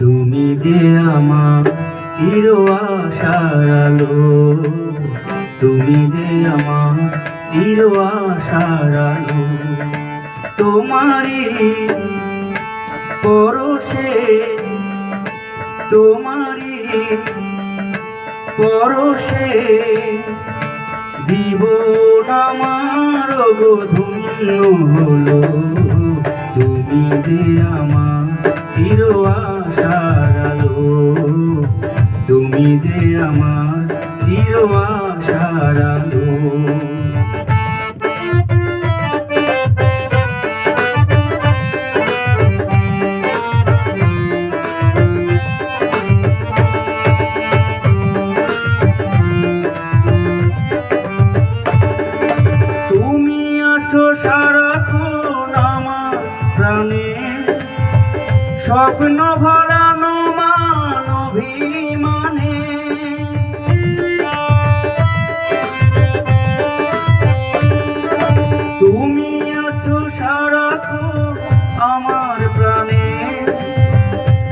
তুমি যে আমার চির আশার আলো, তুমি যে আমার চির আশার আলো, তোমারই পরশে তোমারই পরশে জীবন আমার গো হলো, তুমি যে আমার চির আশার তুমি যে আমার চির আশার আছো সারাক্ষণ স্বপ্ন ভরানো মান অভিমানে। তুমি আছো সারাক্ষণ আমার প্রাণে।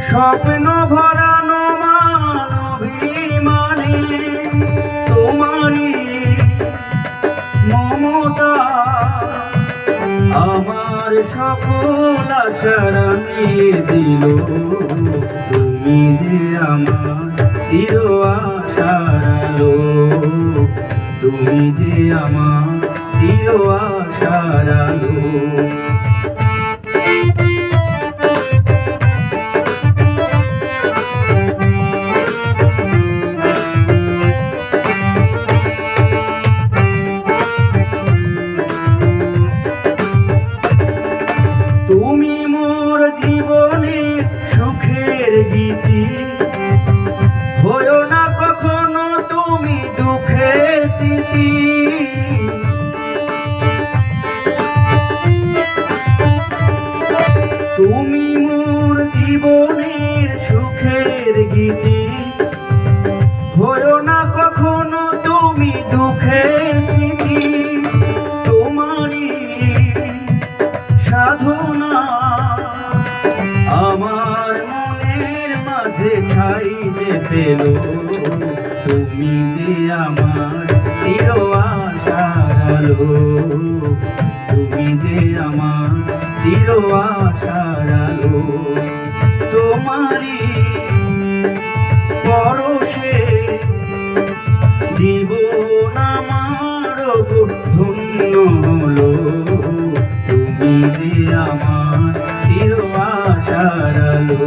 স্বপ্ন ভরানো মান অভিমানে। তোমারই মমতা আমার সকল আশার নিয়ে দিল। তুমি যে আমার চির আশার তুমি যে আমার চির আশার হয়েও না কখনো তুমি দুঃখের স্মৃতি। তুমি মোর জীবনের সুখের গীতি। হয়েও না কখনো তুমি দুঃখের স্মৃতি। তোমারই সাধনা ঠাই যে পেল তুমি যে আমার চির আশার তুমি যে আমার চির আশার আলো, তোমারই পরশে জীবন আমার ধন্য হলো, তুমি যে আমার চির আশার আলো